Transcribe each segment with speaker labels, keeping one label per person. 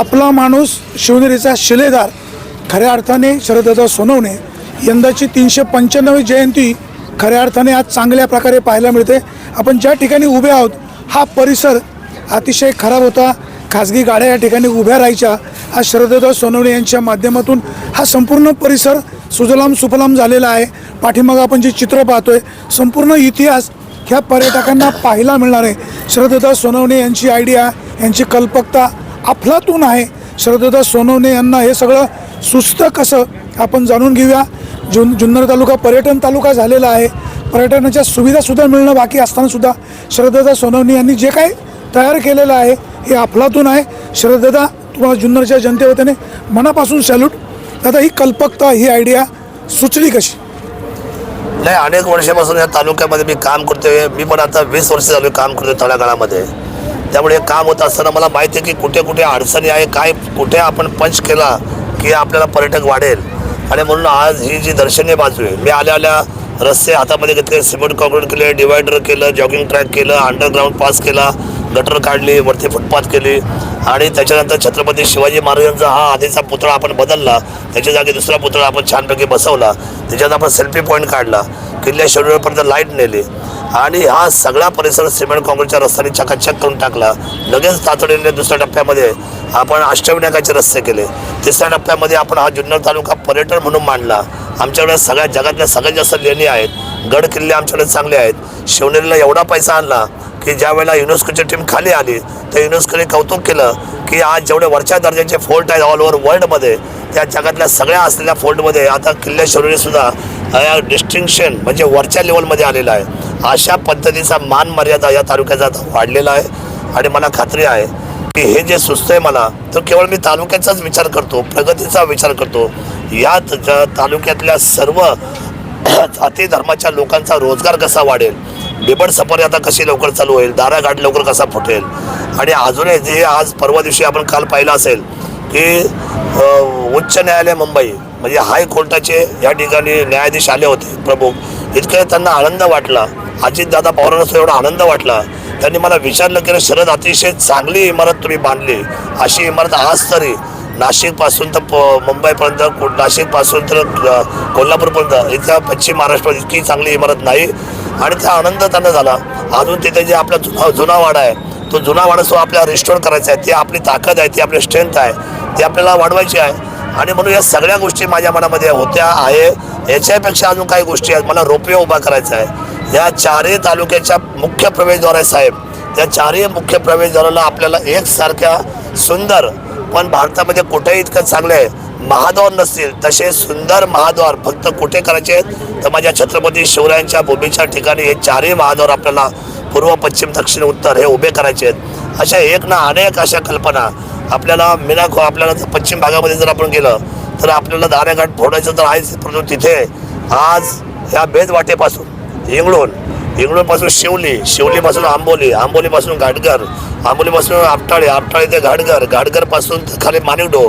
Speaker 1: आपला माणूस शिवनेरीचा शिलेदार खऱ्या अर्थाने शरददादा सोनवणे यंदाची तीनशे पंच्याण्णवी जयंती खऱ्या अर्थाने आज चांगल्या प्रकारे पाहायला मिळते. आपण ज्या ठिकाणी उभे आहोत हा परिसर अतिशय खराब होता. खाजगी गाड्या या ठिकाणी उभ्या राहायच्या. आज शरददादा सोनवणे यांच्या माध्यमातून हा संपूर्ण परिसर सुजलाम सुफलाम झालेला आहे. पाठीमागं आपण जे चित्र पाहतोय संपूर्ण इतिहास ह्या पर्यटकांना पाहायला मिळणार आहे. शरददादा सोनवणे यांची आयडिया यांची कल्पकता अफलातून आहे. शरददादा सोनवणे यांना हे सगळं सुचतं कसं आपण जाणून घेऊया. जुन जुन्नर तालुका पर्यटन तालुका झालेला आहे. पर्यटनाच्या सुविधासुद्धा मिळणं बाकी असतानासुद्धा शरददादा सोनवणे यांनी जे काही तयार केलेलं आहे हे अफलातून आहे. शरददादा तुम्हाला जुन्नरच्या जनतेवतीने मनापासून सॅल्यूट दादा ही कल्पकता ही आयडिया सुचली कशी?
Speaker 2: नाही अनेक वर्षापासून या तालुक्यामध्ये मी काम करतोय. मी पण आता वीस वर्ष झालो काम करतोय तळागाळामध्ये त्यामुळे काम होत असताना मला माहिती आहे की कुठे कुठे अडचणी आहे काय कुठे आपण पंच केला की आपल्याला पर्यटक वाढेल. आणि म्हणून आज ही जी दर्शनीय बाजू आहे मी आल्या आल्या रस्ते हातामध्ये घेतले सिमेंट कॉन्क्रीट केले डिवायडर केलं जॉगिंग ट्रॅक केलं अंडरग्राऊंड पास केला गटर काढली वरती फुटपाथ केली. आणि त्याच्यानंतर छत्रपती शिवाजी महाराजांचा हा आधीचा पुतळा आपण बदलला. त्याच्या जागी दुसरा पुतळा आपण छानपैकी बसवला. त्याच्यात आपण सेल्फी पॉईंट काढला. किल्ल्या शरीरापर्यंत लाइट नेली. आणि हा सगळा परिसर सिमेंट काँक्रीटच्या रस्त्याने चकाचक करून टाकला. लगेच तातडीने दुसऱ्या टप्प्यामध्ये आपण अष्टविनायकाचे रस्ते केले. तिसऱ्या टप्प्यामध्ये आपण हा जुन्नर तालुका पर्यटन म्हणून मांडला. आमच्याकडे सगळ्या जगातल्या सगळ्यात जास्त लेणी आहेत. गड किल्ले आमच्याकडे चांगले आहेत. शिवनेरीला एवढा पैसा आणला. की ज्या वेळेला युनेस्कोची टीम खाली आली तर युनेस्कोने कौतुक केलं की आज जेवढे वरच्या दर्जाचे फोर्ट आहेत ऑल ओव्हर वर्ल्डमध्ये त्या जगातल्या सगळ्या असलेल्या फोर्टमध्ये आता किल्ले सुद्धा या डिस्टिंक्शन म्हणजे वरच्या लेवलमध्ये आलेला आहे. अशा पद्धतीचा मान मर्यादा या तालुक्याचा वाढलेला आहे. आणि मला खात्री आहे की हे जे सुचतंय मला तर केवळ मी तालुक्याचाच विचार करतो प्रगतीचा विचार करतो. या तालुक्यातल्या सर्व जाती धर्माच्या लोकांचा रोजगार कसा वाढेल बिबट सफारी आता कशी लवकर चालू होईल? दारा घाट लवकर कसा फुटेल? आणि अजूनही जे आज परवा दिवशी आपण काल पाहिलं असेल की उच्च न्यायालय मुंबई म्हणजे हायकोर्टाचे या ठिकाणी न्यायाधीश आले होते प्रमुख इतकं त्यांना आनंद वाटला. अजितदादा पवारांना एवढा आनंद वाटला. त्यांनी मला विचारलं की शरद अतिशय चांगली इमारत तुम्ही बांधली. अशी इमारत आज तरी. नाशिकपासून तर प- मुंबईपर्यंत को- नाशिकपासून तर कोल्हापूरपर्यंत. इथं पश्चिम महाराष्ट्रात इतकी चांगली इमारत नाही. आणि त्या आनंद त्यांना झाला. अजून तिथे जे आपला जुना जुना वाडा आहे तो जुना वाडा सुद्धा आपल्याला रिस्टोर करायचा आहे. ती आपली ताकद आहे ती आपली स्ट्रेंथ आहे. ती आपल्याला वाढवायची आहे. आणि म्हणून या सगळ्या गोष्टी माझ्या मनामध्ये होत्या आहे. याच्यापेक्षा अजून काही गोष्टी आहेत. मला रोपवे उभा करायचा आहे. या चारही तालुक्याच्या मुख्य प्रवेशद्वार आहे साहेब. त्या चारही मुख्य प्रवेशद्वाराला आपल्याला एकसारख्या सुंदर पण भारतामध्ये कुठेही इतकं चांगलं आहे महाद्वार नसतील तसे सुंदर महाद्वार फक्त कुठे करायचे आहेत? तर माझ्या छत्रपती शिवरायांच्या भूमीच्या ठिकाणी हे चारही महाद्वार आपल्याला पूर्व पश्चिम दक्षिण उत्तर हे उभे करायचे आहेत. अशा एक ना अनेक अशा कल्पना आपल्याला मिनाखो आपल्याला जर पश्चिम भागामध्ये जर आपण गेलं तर आपल्याला दारेघाट फोडायचं तर आहेच परंतु तिथे आज ह्या बेदवाटेपासून इंगळून इंगळूनपासून शिवली शिवलीपासून आंबोली आंबोलीपासून घाटघर आंबोलीपासून आपटाळे आपटाळे ते घाटघर घाटघरपासून खाली मानिवडो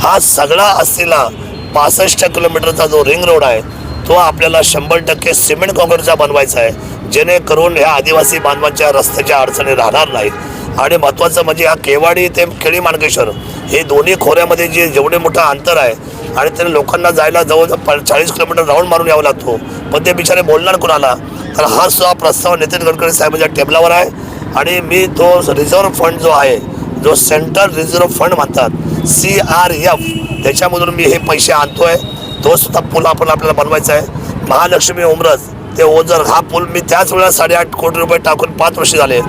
Speaker 2: हा सगळा असलेला पासष्ट किलोमीटरचा जो रिंग रोड आहे तो आपल्याला शंभर टक्के सिमेंट काँक्रीटचा बनवायचा आहे. जेणेकरून ह्या आदिवासी बांधवांच्या रस्त्याच्या अडचणी राहणार नाहीत आणि महत्त्वाचं म्हणजे हा केवाडी ते केळी मार्गेश्वर हे दोन्ही खोऱ्यामध्ये जे जेवढे मोठं अंतर आहे आणि त्याने लोकांना जायला जवळजवळ चाळीस किलोमीटर राऊंड मारून यावं लागतो. पण ते बिचारे बोलणार कोणाला? तर हा सुद्धा प्रस्ताव नितीन गडकरी साहेबांच्या टेबलावर आहे. आणि मी तो रिझर्व्ह फंड जो आहे जो सेंट्रल रिझर्व्ह फंड म्हणतात सी आर एफ त्याच्यामधून मी हे पैसे आणतोय. तो सुद्धा पूल आपण आपल्याला बनवायचा आहे. महालक्ष्मी उमरज ते ओझर हा पूल मी त्याच वेळेला साडेआठ कोटी रुपये टाकून पाच वर्ष झाले.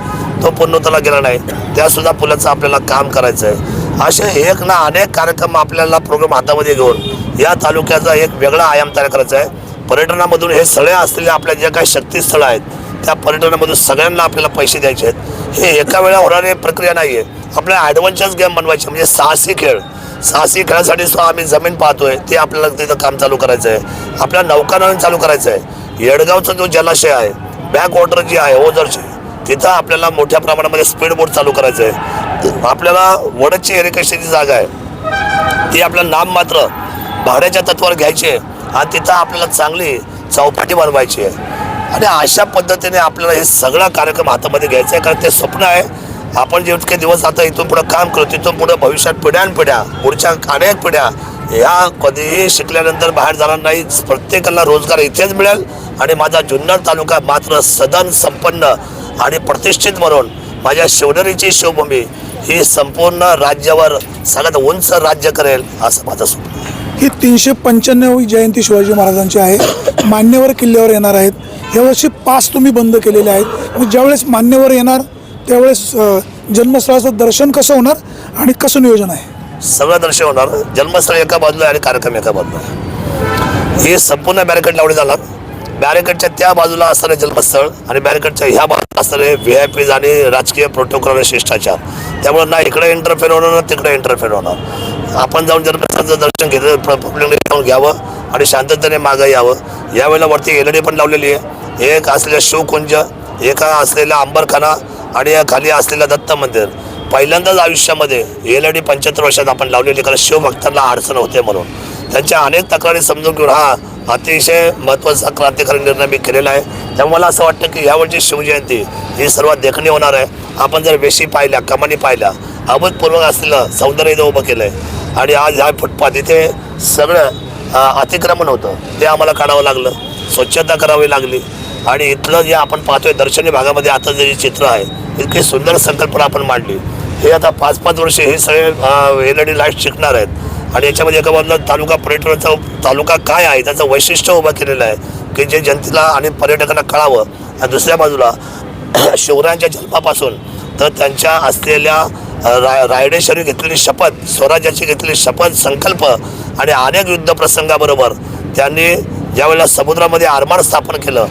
Speaker 2: तो पूर्णत्वाला गेला नाही. त्यासुद्धा पुलाचं आपल्याला काम करायचं आहे असे एक ना अनेक कार्यक्रम आपल्याला प्रोग्राम हातामध्ये घेऊन या तालुक्याचा एक वेगळा आयाम तयार करायचा आहे. पर्यटनामधून हे सगळे असलेले आपल्या जे काही शक्तीस्थळं आहेत त्या पर्यटनामधून सगळ्यांना आपल्याला पैसे द्यायचे आहेत. हे एका वेळा होणारी प्रक्रिया नाही आहे आपल्याला ॲडव्हेंचर्स गेम बनवायचे म्हणजे साहसी खेळ. साहसी खेळासाठी सुद्धा आम्ही जमीन पाहतोय ते आपल्याला तिथं काम चालू करायचं आहे आपल्याला नौकानयन चालू करायचं आहे येडगावचा जो जलाशय आहे बॅक वॉटर जी आहे ओझरची तिथं आपल्याला मोठ्या प्रमाणामध्ये स्पीड बोट चालू करायचं आहे आपल्याला वडदची एरिकेशनची जागा आहे ती आपल्याला नाम मात्र भाड्याच्या तत्वावर घ्यायची आहे आणि तिथं आपल्याला चांगली चौपाटी बनवायची आहे. आणि अशा पद्धतीने आपल्याला हे सगळा कार्यक्रम हातामध्ये घ्यायचा आहे कारण ते स्वप्न आहे. आपण जे इतके दिवस आता इथून पुढे काम करू तिथून पुढे भविष्यात पिढ्यानपिढ्या पुढच्या अनेक पिढ्या ह्या कधीही शिकल्यानंतर बाहेर जाणार नाही प्रत्येकाला रोजगार इथेच मिळेल आणि माझा जुन्नर तालुका मात्र सदन संपन्न आणि प्रतिष्ठित म्हणून माझ्या शिवनेरीची शिवभूमी ही संपूर्ण राज्यावर सगळ्यात उंच राज्य करेल असं माझं स्वप्न
Speaker 1: ही तीनशे पंच्याण्णवी जयंती शिवाजी महाराजांची आहे. मान्यवर किल्ल्यावर येणार आहेत. यावर्षी पास तुम्ही बंद केलेले आहेत. मग ज्यावेळेस मान्यवर येणार त्यावेळेस जन्मस्थळाचं दर्शन कसं होणार आणि कसं नियोजन आहे?
Speaker 2: सगळं दर्शन होणार. जन्मस्थळ एका बाजूला आहे आणि कार्यक्रम एका बाजूला. हे संपूर्ण बॅरिकेड लावले जाणार बॅरिकेडच्या त्या बाजूला असणारे जन्मस्थळ आणि बॅरिकेडच्या ह्या बाजूला असणारे व्ही आय पीज आणि राजकीय प्रोटोकॉल आणि शिष्टाचार. त्यामुळे ना इकडे इंटरफेअर होणार ना तिकडे इंटरफेअर होणार. आपण जाऊन जन्मस्थळाचं दर्शन घेतलं पब्लिकने जाऊन घ्यावं आणि शांततेने मागं यावं. यावेळेला वरती एल डी पण लावलेली आहे. एक असलेलं शिवकुंज एका असलेला अंबरखाना आणि या खाली असलेलं दत्त मंदिर. पहिल्यांदाच आयुष्यामध्ये एल डी पंच्याहत्तर वर्षात आपण लावलेली कारण शिवभक्तांना अडचण होते म्हणून. त्यांच्या अनेक तक्रारी समजून घेऊन हा अतिशय महत्त्वाचा क्रांतिकारी निर्णय मी केलेला आहे. त्यामुळे मला असं वाटतं की यावेळची शिवजयंती ही सर्वात देखणी होणार आहे. आपण जर वेशी पाहिल्या कमानी पाहिल्या अभूतपूर्वक असलेलं सौंदर्य इथं उभं केलं आहे आणि आज ह्या फुटपाथ इथे सगळं अतिक्रमण होतं. ते आम्हाला काढावं लागलं. स्वच्छता करावी लागली. आणि इथलं जे आपण पाहतोय दर्शनी भागामध्ये आता जे चित्र आहे इतकी सुंदर संकल्पना आपण मांडली. हे आता पाच पाच वर्षे हे सगळे एल ई डी लाइट शिकणार आहेत. आणि याच्यामध्ये एका बाजूला तालुका पर्यटनाचा तालुका काय आहे त्याचं वैशिष्ट्य उभं केलेलं आहे की जे जनतेला आणि पर्यटकांना कळावं आणि दुसऱ्या बाजूला शिवरायांच्या जन्मापासून तर त्यांच्या असलेल्या राय रा रायडेश्वरी घेतलेली शपथ स्वराज्याची घेतलेली शपथ संकल्प आणि अनेक युद्ध प्रसंगाबरोबर त्यांनी ज्यावेळेला समुद्रामध्ये आरमार स्थापन केलं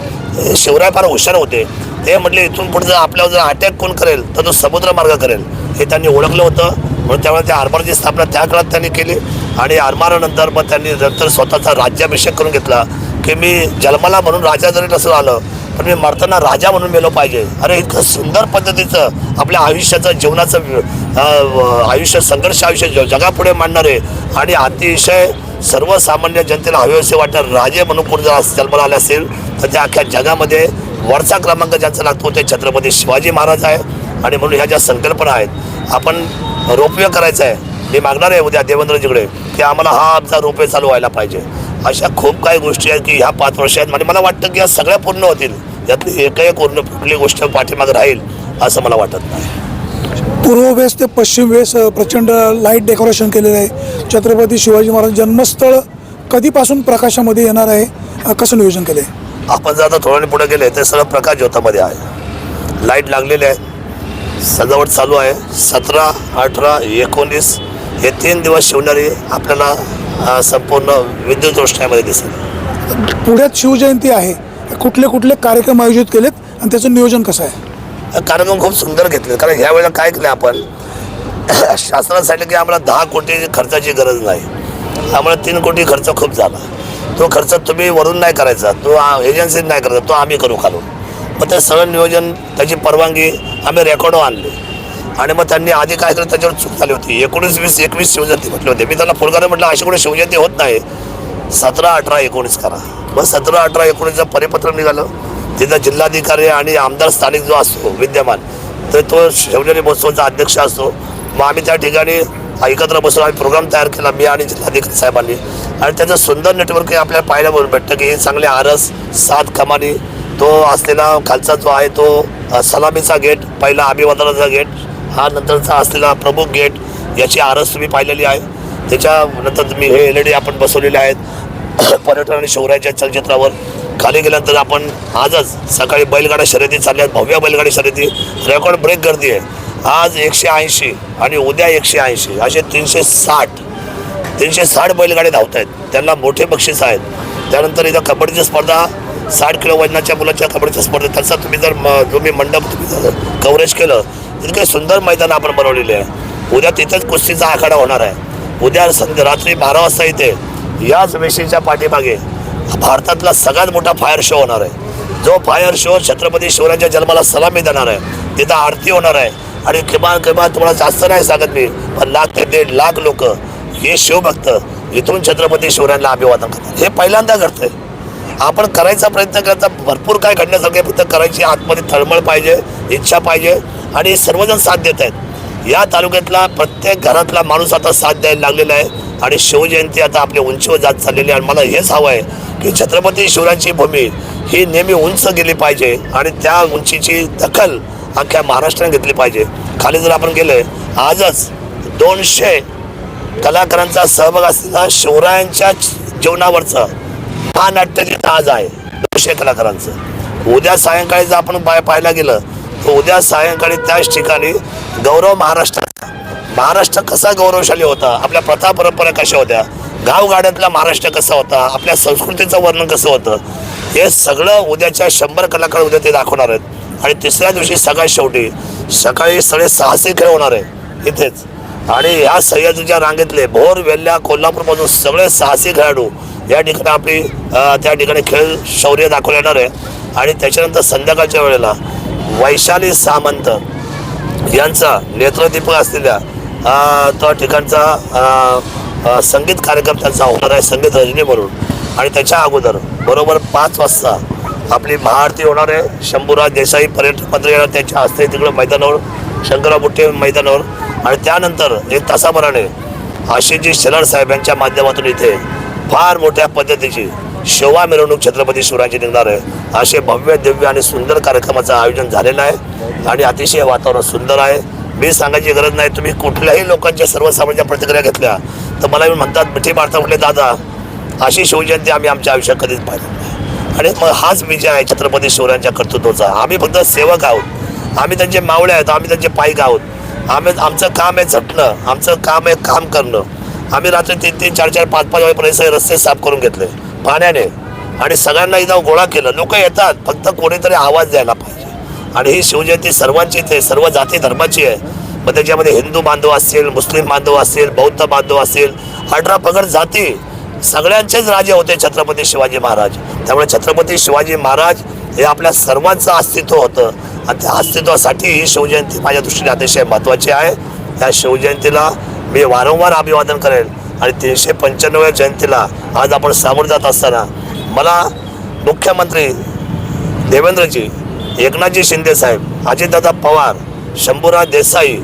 Speaker 2: शिवराय फार हुशार होते. ते म्हटले इथून पुढे जर आपल्यावर जर अटॅक कोण करेल तर तो समुद्र मार्ग करेल. हे त्यांनी ओळखलं होतं. म्हणून त्यामुळे त्या आरमारची स्थापना त्या काळात त्यांनी केली आणि आरमारानंतर मग त्यांनी नंतर स्वतःचा राज्याभिषेक करून घेतला. की मी जन्माला म्हणून राजा जरी नसून आलं पण मी मरताना राजा म्हणून मेलो पाहिजे. अरे इतकं सुंदर पद्धतीचं आपल्या आयुष्याचं जीवनाचं आयुष्य संघर्ष आयुष्य ज- जगापुढे मांडणारे आणि अतिशय सर्वसामान्य जनतेला हवेसे वाटणार राजे म्हणून कोण जर जन्माला आले असेल तर त्या अख्ख्या जगामध्ये वरचा क्रमांक ज्यांचा लागतो ते छत्रपती शिवाजी महाराज आहे. आणि म्हणून ह्या ज्या संकल्पना आहेत आपण रोपवे करायचं आहे मी मागणार आहे उद्या देवेंद्रजीकडे. की आम्हाला हा आमचा रोपवे चालू व्हायला पाहिजे. अशा खूप काही गोष्टी आहेत की ह्या पाच वर्ष आहेत. आणि मला वाटतं की या सगळ्या पूर्ण होतील. यातली एकही पूर्ण कुठली गोष्ट पाठीमागे राहील असं मला वाटत नाही.
Speaker 1: पूर्व वेस ते पश्चिम वेस प्रचंड लाइट डेकोरेशन केलेलं आहे. छत्रपती शिवाजी महाराज जन्मस्थळ कधीपासून प्रकाशामध्ये येणार आहे? कसं नियोजन केलं आहे
Speaker 2: आपण जर आता थोड्याने पुढे गेले तर सगळं प्रकाश ज्योतामध्ये आहे. लाइट लागलेले आहे. सजावट चालू आहे. सतरा अठरा एकोणीस हे तीन दिवस शिवणारी आपल्याला संपूर्ण विद्युत रोषणामध्ये दिसेल.
Speaker 1: पुण्यात शिवजयंती आहे. कुठले कुठले कार्यक्रम आयोजित केलेत आणि त्याचं नियोजन कसं आहे?
Speaker 2: कार्यक्रम खूप सुंदर घेतले कारण ह्या वेळेला काय केलं आपण? शासनानं सांगितलं की आम्हाला दहा कोटी खर्चाची गरज नाही. आम्हाला तीन कोटी खर्च खूप झाला. तो खर्च तुम्ही वरून नाही करायचा. तो एजन्सीत नाही करायचा. तो आम्ही करू खालून. मग ते सगळं नियोजन त्याची परवानगी आम्ही रेकॉर्डवर आणली. आणि मग त्यांनी आधी काय केलं त्याच्यावर चूक झाली होती. एकोणीस वीस एकवीस शिवजयंती म्हटले होते. मी त्यांना फुलगाने म्हटलं अशी कुठे शिवजयंती होत नाही. सतरा अठरा एकोणीस करा. मग सतरा अठरा एकोणीसचं परिपत्र निघालं. तिथं जिल्हाधिकारी आणि आमदार स्थानिक जो असतो विद्यमान तर तो शिवजयंती महोत्सवाचा अध्यक्ष असतो. मग आम्ही त्या ठिकाणी एकत्र बसून आम्ही प्रोग्राम तयार केला मी आणि जिल्हाधिकारी साहेबांनी. आणि त्याचं सुंदर नेटवर्क हे आपल्याला पाहायला भेटतं की हे चांगले आरस सात कमानी तो असलेला खालचा जो आहे तो सलामीचा गेट पहिला अभिवादनाचा गेट हा नंतरचा असलेला प्रमुख गेट याची आरस तुम्ही पाहिलेली आहे. त्याच्यानंतर तुम्ही हे एल ई डी आपण बसवलेले आहेत. पर्यटन आणि शौर्याच्या चलचित्रावर. खाली गेल्यानंतर आपण आजच सकाळी बैलगाड्या शर्यती चालल्या भव्य बैलगाडी शर्यती. रेकॉर्ड ब्रेक गर्दी आहे. आज एकशे ऐंशी आणि उद्या एकशे ऐंशी. असे तीनशे साठ. तीनशे साठ बैलगाडी धावत आहेत त्यांना मोठे बक्षीस आहेत. त्यानंतर इथं कबड्डीची स्पर्धा साठ किलो वजनाच्या मुलाच्या कबड्डीच्या स्पर्धेत त्याचा तुम्ही जर म- तुम्ही मंडप तुम्ही जर कव्हरेज केलं इतके सुंदर मैदान आपण बनवलेले आहे. उद्या तिथेच कुस्तीचा आखाडा होणार आहे. उद्या संध्या रात्री बारा वाजता इथे याच वेशीच्या पाठीमागे भारतातला सगळ्यात मोठा फायर शो होणार आहे. जो फायर शो छत्रपती शिवरायांच्या जन्माला सलामी देणार आहे. तिथं आरती होणार आहे. आणि किमान किमान तुम्हाला जास्त नाही सांगत मी पण लाख ते दीड लाख लोक हे शिवभक्त इथून छत्रपती शिवरायांना अभिवादन करतात. हे पहिल्यांदा घडतंय. आपण करायचा प्रयत्न करायचा भरपूर काय घडण्यासारखे फक्त करायची आतमध्ये तळमळ पाहिजे इच्छा पाहिजे आणि सर्वजण साथ देत आहेत. या तालुक्यातला प्रत्येक घरातला माणूस आता साथ द्यायला लागलेला आहे आणि शिवजयंती आता आपल्या उंचीवर जात चाललेली आहे आणि मला हेच हवं आहे की छत्रपती शिवरायांची भूमी ही नेहमी उंच गेली पाहिजे आणि त्या उंचीची दखल अख्ख्या महाराष्ट्राने घेतली पाहिजे. खाली जर आपण गेले आजच दोनशे कलाकारांचा सहभाग असलेला शिवरायांच्या जीवनावरचं हा नाट्य आज आहे. दोनशे कलाकारांचं उद्या सायंकाळी जर आपण पाय पाहायला गेलं तर उद्या सायंकाळी त्याच ठिकाणी गौरव महाराष्ट्राचा महाराष्ट्र कसा गौरवशाली होता? आपल्या प्रथा परंपरा कशा होत्या? गावगाड्यातला महाराष्ट्र कसा होता? आपल्या संस्कृतीचं वर्णन कसं होतं? हे सगळं उद्याच्या शंभर कलाकार उद्या ते दाखवणार आहेत. आणि तिसऱ्या दिवशी सगळ्यात शेवटी सकाळी सगळे साहसी खेळ होणार आहे. इथेच. आणि ह्या सह्याद्रीच्या रांगेतले भोर वेल्ल्या कोल्हापूरपासून सगळे साहसी खेळाडू या ठिकाणी आपली त्या ठिकाणी खेळ शौर्य दाखवले येणार आहे. आणि त्याच्यानंतर संध्याकाळच्या वेळेला वैशाली सामंत यांचा नेत्रदीपक असलेल्या त्या ठिकाणचा संगीत कार्यक्रम त्यांचा होणार आहे संगीत रजनी म्हणून. आणि त्याच्या अगोदर बरोबर पाच वाजता आपली महाआरती होणार आहे. शंभूराज देसाई पर्यटन मंत्री येणार त्यांच्या हस्ते तिकडं मैदानावर शंकरराव बुट्टे मैदानावर. आणि त्यानंतर एक तासाभराने आशिषजी शेलार साहेब यांच्या माध्यमातून इथे फार मोठ्या पद्धतीची शोभा मिरवणूक छत्रपती शिवरायांची निघणार आहे. असे भव्य दिव्य आणि सुंदर कार्यक्रमाचं आयोजन झालेलं आहे आणि अतिशय वातावरण सुंदर आहे. मी सांगायची गरज नाही तुम्ही कुठल्याही लोकांच्या सर्वसामान्य प्रतिक्रिया घेतल्या तर मला म्हणतात मिठी मारता म्हटले दादा अशी शिवजयंती आम्ही आमच्या आयुष्यात कधीच पाहिली नाही. आणि मग हाच विजय आहे छत्रपती शिवरायांच्या कर्तृत्वाचा. आम्ही फक्त सेवक आहोत. आम्ही त्यांचे मावळे आहेत आम्ही त्यांचे पाईक आहोत आम्ही आमचं काम आहे झटणं आमचं काम आहे काम करणं. आम्ही रात्री तीन तीन चार चार पाच पाच वाजेपर्यंत रस्ते साफ करून घेतले. पाण्याने. आणि सगळ्यांना इथं गोळा केलं. लोक येतात. फक्त कोणीतरी आवाज द्यायला पाहिजे. आणि ही शिवजयंती सर्वांचीच आहे सर्व जाती धर्माची आहे. मग त्याच्यामध्ये हिंदू बांधव असतील मुस्लिम बांधव असतील बौद्ध बांधव असतील अठरा पगड जाती सगळ्यांचेच राजे होते छत्रपती शिवाजी महाराज. त्यामुळे छत्रपती शिवाजी महाराज हे आपल्या सर्वांचं अस्तित्व होतं. आणि त्या अस्तित्वासाठी ही शिवजयंती माझ्या दृष्टीने अतिशय महत्त्वाची आहे. त्या शिवजयंतीला मी वारंवार अभिवादन करेल. आणि तीनशे पंच्याण्णव्या जयंतीला आज आपण सामोरं जात असताना मला मुख्यमंत्री देवेंद्रजी एकनाथजी शिंदेसाहेब अजितदादा पवार शंभूराज देसाई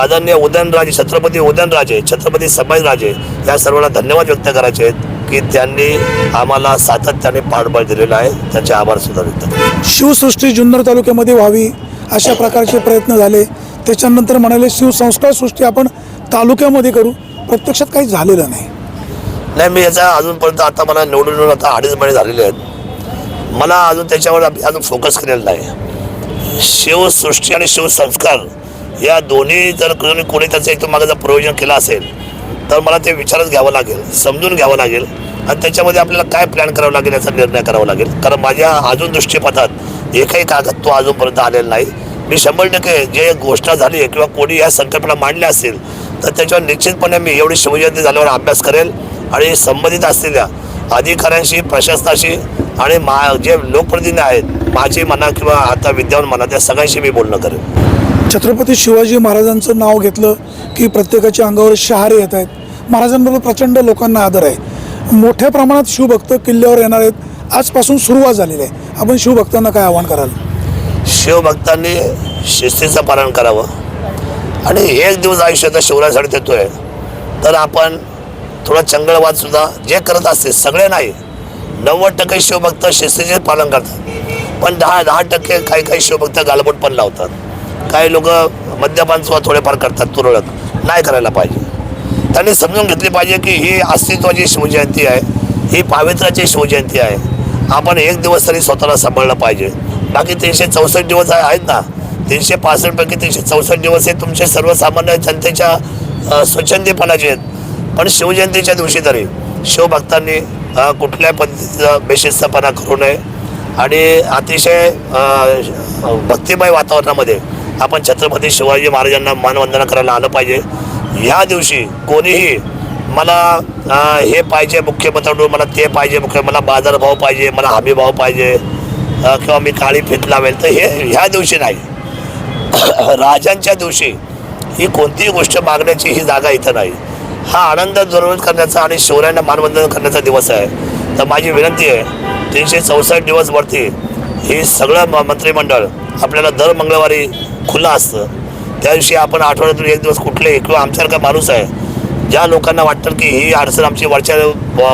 Speaker 2: आदरणीय उदयनराजे छत्रपती उदयनराजे छत्रपती संभाजीराजे या सर्वांना धन्यवाद व्यक्त करायचे आहेत की त्यांनी आम्हाला सातत्याने पाठबळ दिलेलं आहे. त्यांचे आभार सुद्धा व्यक्त
Speaker 1: शिवसृष्टी जुन्नर तालुक्यामध्ये व्हावी अशा प्रकारचे प्रयत्न झाले. त्याच्यानंतर म्हणाले शिवसंस्कार सृष्टी आपण तालुक्यामध्ये करू प्रत्यक्षात काही झालेलं नाही.
Speaker 2: नाही मी याचा अजूनपर्यंत आता मला निवडून येऊन आता अडीच महिने झालेले आहेत. मला अजून त्याच्यावर अजून फोकस केलेला नाही. शिवसृष्टी आणि शिवसंस्कार या दोन्ही जर कोणी त्याचं एकदम मागे जर प्रयोजन केलं असेल तर मला ते विचारच घ्यावं लागेल समजून घ्यावं लागेल. आणि त्याच्यामध्ये आपल्याला काय प्लॅन करावं लागेल याचा निर्णय करावा लागेल. कारण माझ्या अजून दृष्टीपथात एकही कागद तो अजूनपर्यंत आलेला नाही. मी शंभर टक्के जे घोषणा झाली आहे किंवा कोणी या संकल्पना मांडल्या असेल तर त्याच्यावर निश्चितपणे मी एवढी शिवजयंती झाल्यावर अभ्यास करेल आणि संबंधित असलेल्या अधिकाऱ्यांशी प्रशासनाशी आणि मा जे लोकप्रतिनिधी आहेत माझी म्हणा किंवा आता विद्यमान म्हणा त्या सगळ्यांशी मी बोलणं करेन
Speaker 1: छत्रपती शिवाजी महाराजांचं नाव घेतलं की प्रत्येकाच्या अंगावर शहारे येत आहेत. महाराजांबरोबर प्रचंड लोकांना आदर आहे. मोठ्या प्रमाणात शिवभक्त किल्ल्यावर येणार आहेत. आजपासून सुरुवात झालेली आहे. आपण शिवभक्तांना काय आव्हान कराल?
Speaker 2: शिवभक्तांनी शिस्तीचं पालन करावं. आणि एक दिवस आयुष्याचा शिवरासाठी देतोय तर आपण थोडा चंगळवाद सुद्धा जे करत असते सगळे नाही नव्वद टक्के शिवभक्त शिस्तीचे पालन करतात. पण दहा दहा टक्के काही काही शिवभक्त गालबोट पण लावतात. काही लोक मद्यपान सुद्धा थोडेफार करतात तुरळक. नाही करायला पाहिजे. त्यांनी समजून घेतली पाहिजे की ही अस्तित्वाची शिवजयंती आहे ही पावित्र्याची शिवजयंती आहे. आपण एक दिवस तरी स्वतःला सांभाळलं पाहिजे. बाकी तीनशे चौसष्ट दिवस आहेत ना तीनशे पासष्टपैकी तीनशे चौसष्ट दिवस हे तुमचे सर्वसामान्य जनतेच्या स्वच्छंदीपणाचे आहेत. पण शिवजयंतीच्या दिवशी तरी शिवभक्तांनी कुठल्या पद्धतीचा बेशिस्तपणा करू नये. आणि अतिशय भक्तिमय वातावरणामध्ये आपण छत्रपती शिवाजी महाराजांना मानवंदना करायला आलं पाहिजे. ह्या दिवशी कोणीही मला हे पाहिजे मुख्यमंत्र्यांकडून मला ते पाहिजे मुख्य मला बाजारभाव पाहिजे मला हमीभाव पाहिजे किंवा मी काळी फित लावेल तर हे ह्या दिवशी नाही. राजांच्या दिवशी ही कोणतीही गोष्ट मागण्याची ही जागा इथं नाही. हा आनंद जरूर करण्याचा आणि शिवरायांना मानवंदन करण्याचा दिवस आहे. तर माझी विनंती आहे तीनशे चौसष्ट दिवसवरती हे सगळं म- मंत्रिमंडळ आपल्याला दर मंगळवारी खुलं असतं. त्या दिवशी आपण आठवड्यातून एक दिवस कुठले किंवा आमच्यासारखा माणूस आहे ज्या लोकांना वाटतं की ही अडचण आमची वरच्या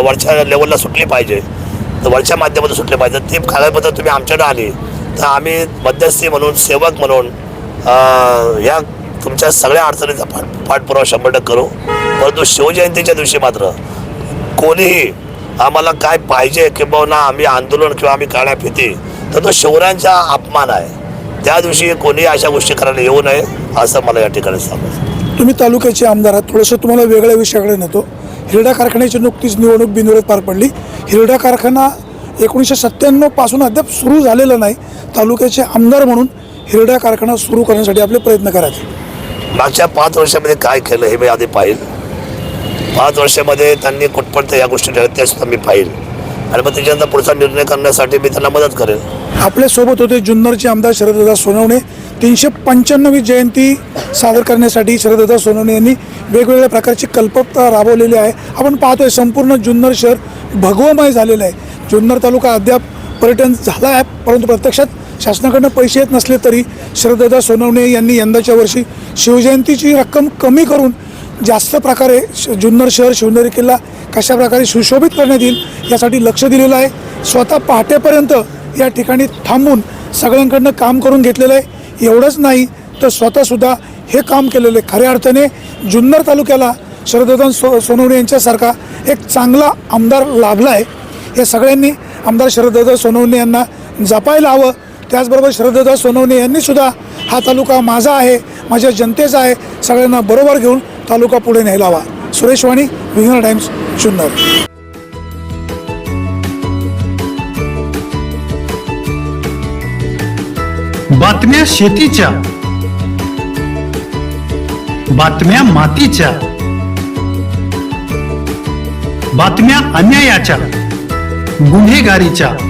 Speaker 2: वरच्या लेवलला सुटली पाहिजे तर वरच्या माध्यमातून सुटले पाहिजे. ते कागदपत्र तुम्ही आमच्याकडे आली तर आम्ही मध्यस्थी म्हणून सेवक म्हणून या तुमच्या सगळ्या अडचणीचा पाठ पाठपुरावा शंभर टक्के करू. परंतु शिवजयंतीच्या दिवशी मात्र कोणीही आम्हाला काय पाहिजे किंबहुना आम्ही आंदोलन किंवा आम्ही काढ्या फिती तर तो शिवरायांचा अपमान आहे. त्या दिवशी कोणी अशा गोष्टी करायला येऊ नये असं मला या ठिकाणी सांगायचं
Speaker 1: तुम्ही तालुक्याचे आमदार आहात. थोडंसं तुम्हाला वेगळ्या विषयाकडे नेतो. हिरडा कारखान्याची नुकतीच निवडणूक बिनविरोध पार पडली. हिरडा कारखाना एकोणीसशे सत्त्याण्णवपासून अद्याप सुरू झालेला नाही. तालुक्याचे आमदार म्हणून हिरडा कारखाना सुरू करण्यासाठी आपले प्रयत्न करायचे.
Speaker 2: मागच्या पाच वर्षामध्ये काय केलं हे मी आधी पाहिल. पाच वर्षामध्ये त्यांनी कुठपर्यंत या गोष्टी ठरल्या त्या सुद्धा मी पाहिल. आणि मग त्याच्यानंतर पुढचा निर्णय करण्यासाठी मी त्यांना मदत करेन
Speaker 1: आपल्यासोबत होते जुन्नरचे आमदार शरददादा सोनवणे. तीनशे पंच्याण्णवी जयंती सादर करण्यासाठी शरददादा सोनवणे यांनी वेगवेगळ्या प्रकारची कल्पकता राबवलेली आहे. आपण पाहतोय संपूर्ण जुन्नर शहर भगवमय झालेलं आहे. जुन्नर तालुका अद्याप पर्यटन झाला आहे परंतु प्रत्यक्षात शासनाकडनं पैसे येत नसले तरी शरददादा सोनवणे यांनी यंदाच्या वर्षी शिवजयंतीची रक्कम कमी करून जास्त प्रकारे श- जुन्नर शहर शिवनेरी किल्ला कशा प्रकारे सुशोभित करण्यात येईल यासाठी लक्ष दिलेलं आहे. स्वतः पहाटेपर्यंत या ठिकाणी थांबून सगळ्यांकडनं काम करून घेतलेलं आहे. एवढंच नाही तर स्वतःसुद्धा हे काम केलेलं आहे. खऱ्या अर्थाने जुन्नर तालुक्याला शरददान सो सोनवणे यांच्यासारखा एक चांगला आमदार लाभला आहे. या सगळ्यांनी आमदार शरददादा सोनवणे यांना जपायला हवं. त्याचबरोबर शरददादा सोनवणे यांनी सुद्धा हा तालुका माझा आहे माझ्या जनतेचा आहे सगळ्यांना बरोबर घेऊन तालुका पुढे न्यायला हवा सुरेश वाणी विघ्न टाइम्स जुन्नर.
Speaker 3: बातम्या शेतीच्या. बातम्या मातीच्या. बातम्या अन्यायाच्या. गुन्हेगारीच्या.